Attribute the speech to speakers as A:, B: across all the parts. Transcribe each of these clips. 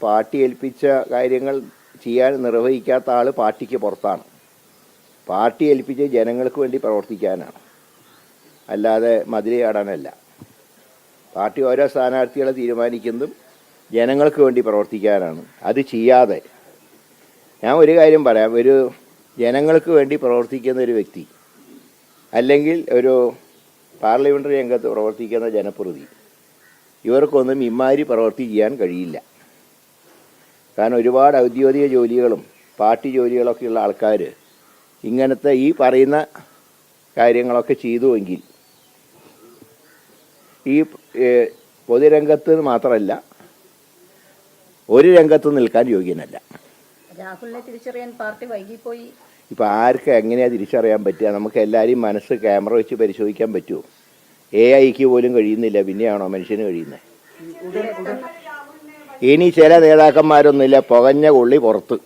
A: Party ഏൽപ്പിച്ച കാര്യങ്ങൾ ചെയ്യാൻ നിർവഹിക്കാത്ത ആൾ പാർട്ടിക്ക് പുറത്താണ്. പാർട്ടി ഏൽപ്പിച്ച് ജനങ്ങൾക്ക് വേണ്ടി പ്രവർത്തിക്കാനാണ്. അല്ലാതെ മതിലയാടാനല്ല പാർട്ടി ഓരോ സ്ഥാനാർത്ഥികളെ തീരുമാനിക്കുന്നതും ജനങ്ങൾക്ക് വേണ്ടി പ്രവർത്തിക്കാനാണ്. അത് ചെയ്യാതെ ഞാൻ ഒരു കാര്യം പറയാം. ഒരു ജനങ്ങൾക്ക് വേണ്ടി പ്രവർത്തിക്കുന്ന ഒരു വ്യക്തി അല്ലെങ്കിൽ ഒരു പാർലമെന്ററി രംഗത്ത് പ്രവർത്തിക്കുന്ന ജനപ്രതി ഇവർക്കൊന്നും ഇമ്മാരി പ്രവർത്തി ചെയ്യാൻ കഴിയില്ല. കാരണം ഒരുപാട് ഔദ്യോഗിക ജോലികളും പാർട്ടി ജോലികളൊക്കെയുള്ള ആൾക്കാർ ഇങ്ങനത്തെ ഈ പറയുന്ന കാര്യങ്ങളൊക്കെ ചെയ്തുവെങ്കിൽ ഈ പൊതുരംഗത്ത് മാത്രമല്ല ഒരു രംഗത്ത് നിൽക്കാൻ യോഗ്യനല്ല.
B: രാഹുലിനെ തിരിച്ചറിയാൻ പാർട്ടി വൈകിപ്പോയി.
A: ഇപ്പം ആർക്ക് എങ്ങനെയാണ് തിരിച്ചറിയാൻ പറ്റുക? നമുക്ക് എല്ലാവരെയും മനസ്സ് ക്യാമറ വെച്ച് പരിശോധിക്കാൻ പറ്റുമോ? എ ഐക്ക് പോലും കഴിയുന്നില്ല. പിന്നെയാണോ മനുഷ്യന് കഴിയുന്നത്? ഇനി ചില നേതാക്കന്മാരൊന്നുമില്ല. പുകഞ്ഞ കൊള്ളി പുറത്ത്.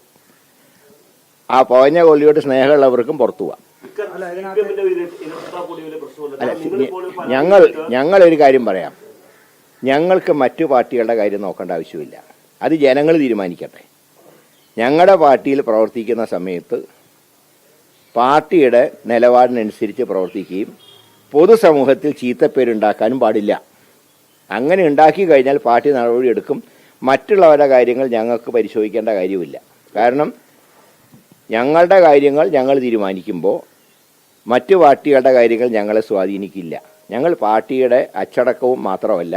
A: ആ പുകഞ്ഞ കൊള്ളിയോട് സ്നേഹമുള്ളവർക്കും പുറത്തു പോവാം. ഞങ്ങൾ ഞങ്ങൾ ഒരു കാര്യം പറയാം. ഞങ്ങൾക്ക് മറ്റു പാർട്ടികളുടെ കാര്യം നോക്കേണ്ട ആവശ്യമില്ല. അത് ജനങ്ങൾ തീരുമാനിക്കട്ടെ. ഞങ്ങളുടെ പാർട്ടിയിൽ പ്രവർത്തിക്കുന്ന സമയത്ത് പാർട്ടിയുടെ നിലപാടിനനുസരിച്ച് പ്രവർത്തിക്കുകയും പൊതുസമൂഹത്തിൽ ചീത്തപ്പേരുണ്ടാക്കാനും പാടില്ല. അങ്ങനെ ഉണ്ടാക്കി കഴിഞ്ഞാൽ പാർട്ടി നടപടിയെടുക്കും മറ്റുള്ളവരുടെ കാര്യങ്ങൾ ഞങ്ങൾക്ക് പരിശോധിക്കേണ്ട കാര്യമില്ല. കാരണം ഞങ്ങളുടെ കാര്യങ്ങൾ ഞങ്ങൾ തീരുമാനിക്കുമ്പോൾ മറ്റു പാർട്ടികളുടെ കാര്യങ്ങൾ ഞങ്ങളെ സ്വാധീനിക്കില്ല. ഞങ്ങൾ പാർട്ടിയുടെ അച്ചടക്കവും മാത്രമല്ല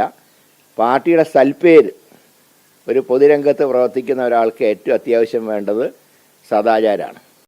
A: പാർട്ടിയുടെ സൽപ്പേര് ഒരു പൊതുരംഗത്ത് പ്രവർത്തിക്കുന്ന ഒരാൾക്ക് ഏറ്റവും അത്യാവശ്യം വേണ്ടത് സദാചാരമാണ്